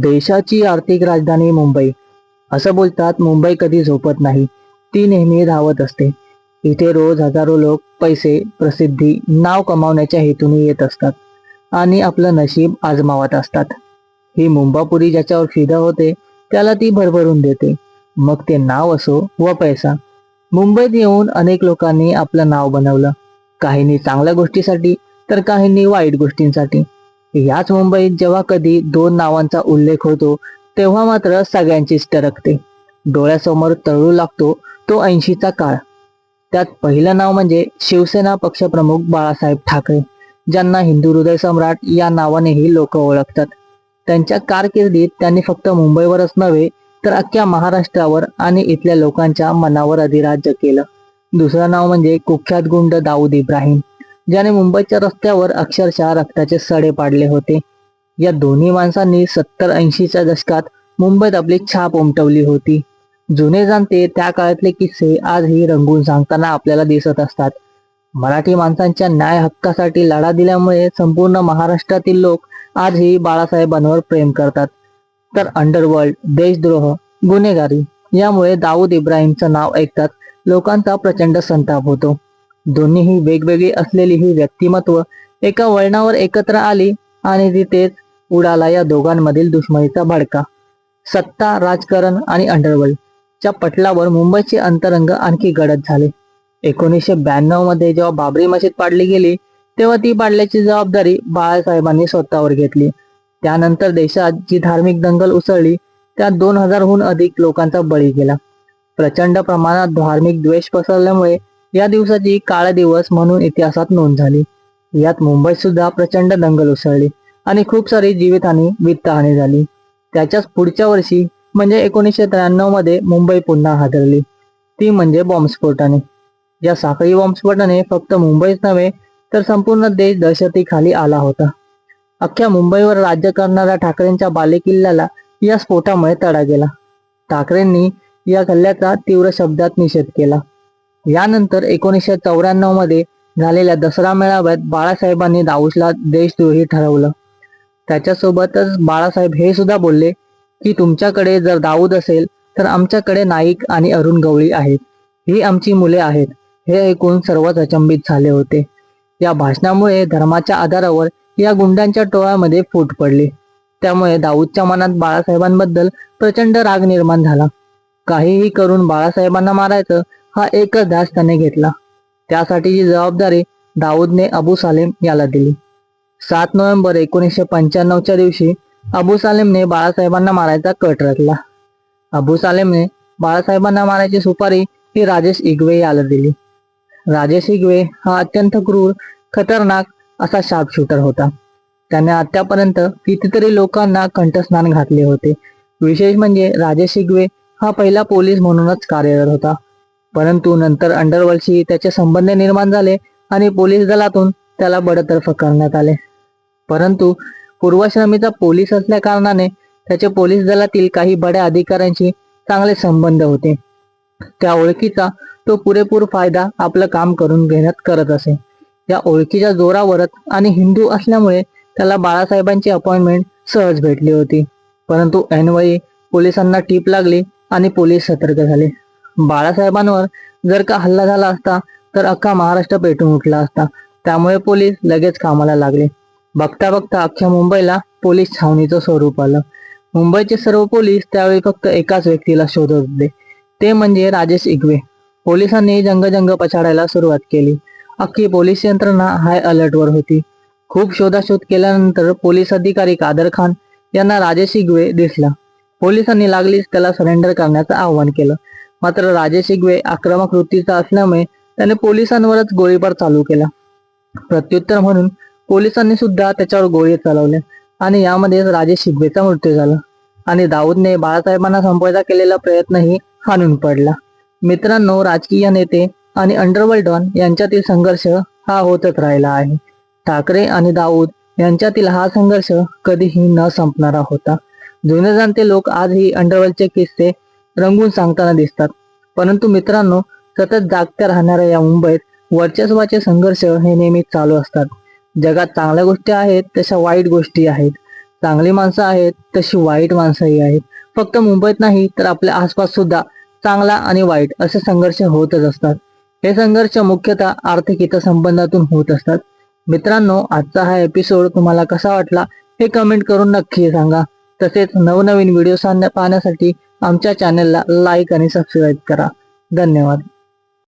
देशाची आर्थिक राजधानी मुंबई. असं बोलतात मुंबई कधी झोपत नाही. ती नेहमी धावत असते. इथे रोज हजारो लोक पैसे प्रसिद्धी नाव कमावण्याच्या हेतूने येत असतात आणि आपलं नशीब आजमावत असतात. ही मुंबापुरी ज्याच्यावर फिदा होते त्याला ती भरभरून देते. मग ते नाव असो व पैसा. मुंबईत येऊन अनेक लोकांनी आपलं नाव बनवलं. काहींनी चांगल्या गोष्टीसाठी तर काहींनी वाईट गोष्टींसाठी. याच मुंबईत जेव्हा कधी दोन नावांचा उल्लेख होतो तेव्हा मात्र सगळ्यांचीच टरकते डोळ्यासमोर तळू लागतो तो ऐंशीचा काळ. त्यात पहिलं नाव म्हणजे शिवसेना पक्षप्रमुख बाळासाहेब ठाकरे ज्यांना हिंदू हृदय सम्राट या नावानेही लोक ओळखतात. त्यांच्या कारकिर्दीत त्यांनी फक्त मुंबईवरच नव्हे तर अख्ख्या महाराष्ट्रावर आणि इथल्या लोकांच्या मनावर अधिराज्य केलं. दुसरं नाव म्हणजे कुख्यात गुंड दाऊद इब्राहिम. ज्याने मुंबईच्या रस्त्यावर अक्षरशः रक्ताचे सडे पाडले होते. या दोन्ही माणसांनी सत्तर ऐंशीच्या दशकात मुंबईत आपली छाप उमटवली होती. जुने जाणते त्या काळातले किस्से आजही रंगून सांगताना आपल्याला दिसत असतात. मराठी माणसांच्या न्याय हक्कासाठी लढा दिल्यामुळे संपूर्ण महाराष्ट्रातील लोक आजही बाळासाहेबांवर प्रेम करतात. तर अंडरवर्ल्ड देशद्रोह गुन्हेगारी यामुळे दाऊद इब्राहिमचं नाव ऐकतात लोकांचा प्रचंड संताप होतो. दोन्हीही वेगवेगळी असलेली ही व्यक्तिमत्व एका वळणावर एकत्र आली आणि तिथेच उडाला या दोघांमधील दुश्मनीचा भडका. सत्ता राजकारण आणि अंडरवर्ल्ड च्या पटलावर मुंबईचे अंतरंग आणखी गडद झाले. एकोणीसशे ब्याण्णवमध्ये जेव्हा बाबरी मशीद पाडली गेली तेव्हा ती पाडल्याची जबाबदारी बाळासाहेबांनी स्वतःवर घेतली. त्यानंतर देशात जी धार्मिक दंगल उसळली त्यात दोन हजारहून अधिक लोकांचा बळी गेला. प्रचंड प्रमाणात धार्मिक द्वेष पसरल्यामुळे या दिवसाची काळा दिवस म्हणून इतिहासात नोंद झाली. यात मुंबईत सुद्धा प्रचंड दंगल उसळली आणि खूप सारी जीवितहानी वित्तहानी झाली. त्याच्याच पुढच्या वर्षी म्हणजे एकोणीसशे त्र्याण्णवमध्ये मुंबई पुन्हा हादरली. ती म्हणजे बॉम्बस्फोटाने. या साखळी बॉम्बस्फोटाने फक्त मुंबईच नव्हे तर संपूर्ण देश दहशतीखाली आला होता. अख्ख्या मुंबईवर राज्य करणाऱ्या ठाकरेंच्या बालेकिल्ल्याला या स्फोटामुळे तडा गेला. ठाकरेंनी या हल्ल्याचा तीव्र शब्दात निषेध केला. यानंतर एकोणीसशे चौऱ्याण्णवमध्ये झालेल्या दसरा मेळाव्यात बाळासाहेबांनी दाऊसला देशद्रोही ठरवलं. त्याच्यासोबतच बाळासाहेब हे सुद्धा बोलले की तुमच्याकडे जर दाऊद असेल तर आमच्याकडे नाईक आणि अरुण गवळी आहेत. ही आमची मुले आहेत. हे ऐकून सर्वच अचंबित झाले होते. या भाषणामुळे धर्माच्या आधारावर या गुंडांच्या टोळ्यामध्ये फूट पडली. त्यामुळे दाऊदच्या मनात बाळासाहेबांबद्दल प्रचंड राग निर्माण झाला. काहीही करून बाळासाहेबांना मारायचं हा एकच ध्यास त्याने घेतला. त्यासाठीची जबाबदारी दाऊदने अबू सालेम याला दिली. सात नोव्हेंबर एकोणीसशे पंच्याण्णवच्या दिवशी अबू सालेमने बाळासाहेबांना मारायचा कट रचला. अबू सालेमने बाळासाहेबांना मारायची सुपारी ही राजेश इगवे याला दिली. राजेश इगवे हा अत्यंत क्रूर खतरनाक असा शार्प शूटर होता. त्याने आतापर्यंत कितीतरी लोकांना कंठस्नान घातले होते. विशेष म्हणजे राजेश इगवे हा पहिला पोलीस म्हणूनच कार्यरत होता. परंतु नंतर अंडरवर्ल्डशी त्याचे संबंध निर्माण झाले आणि पोलीस दलातून त्याला बडतर्फ करण्यात आले. परंतु पूर्वाश्रमीचा पोलीस असल्या कारणाने त्याचे पोलीस दलातील काही बड्या अधिकाऱ्यांशी चांगले संबंध होते. त्या ओळखीचा तो पुरेपूर फायदा आपलं काम करून घेण्यात करत असे. या ओळखीच्या जोरावरच आणि हिंदू असल्यामुळे त्याला बाळासाहेबांची अपॉइंटमेंट सहज भेटली होती. परंतु ऐनवेळी पोलिसांना टीप लागली आणि पोलीस सतर्क झाले. बाळासाहेबांवर जर का हल्ला झाला असता तर अख्खा महाराष्ट्र पेटून उठला असता. त्यामुळे पोलीस लगेच कामाला लागले. बघता बघता अख्ख्या मुंबईला पोलीस छावणीचं स्वरूप आलं. मुंबईचे सर्व पोलीस त्यावेळी फक्त एकाच व्यक्तीला शोधत होते. ते म्हणजे राजेश इगवे. पोलिसांनी जंगजंग पछाडायला सुरुवात केली. अख्खी पोलीस यंत्रणा हाय अलर्टवर होती. खूप शोधाशोध केल्यानंतर पोलीस अधिकारी कादर खान यांना राजेश इगवे दिसला. पोलिसांनी लागलीच त्याला सरेंडर करण्याचं आवाहन केलं. मात्र राजेश इगवे आक्रमक वृत्तीचा असल्यामुळे त्याने पोलिसांवरच गोळीबार चालू केला. प्रत्युत्तर म्हणून पोलिसांनी सुद्धा त्याच्यावर गोळी चालवल्या आणि यामध्ये राजेश शिगवेचा मृत्यू झाला आणि दाऊदने बाळासाहेबांना संपवायचा केलेला प्रयत्नही हाणून पडला. मित्रांनो राजकीय नेते आणि अंडरवर्ल्ड डॉन यांच्यातील संघर्ष हा होतच राहिला आहे. ठाकरे आणि दाऊद यांच्यातील हा संघर्ष कधीही न संपणारा होता. जुने जाणते लोक आजही अंडरवर्ल्डचे किस्से रंगून सांगताना दिसतात. परंतु मित्रांनो सतत जागत्या राहणाऱ्या या मुंबईत वर्चस्वाचे संघर्ष हे नेहमीच चालू असतात. जगात चांगल्या गोष्टी आहेत तशा वाईट गोष्टी आहेत. चांगली माणसं आहेत तशी वाईट माणसंही आहेत. फक्त मुंबईत नाही तर आपल्या आसपास सुद्धा चांगला आणि वाईट असे संघर्ष होतच असतात. हे संघर्ष मुख्यतः आर्थिक हितसंबंधातून होत असतात. मित्रांनो आजचा हा एपिसोड तुम्हाला कसा वाटला हे कमेंट करून नक्की सांगा. तसेच नवनवीन व्हिडिओ पाहण्यासाठी आमच्या चॅनलला लाईक आणि सबस्क्राईब करा. धन्यवाद.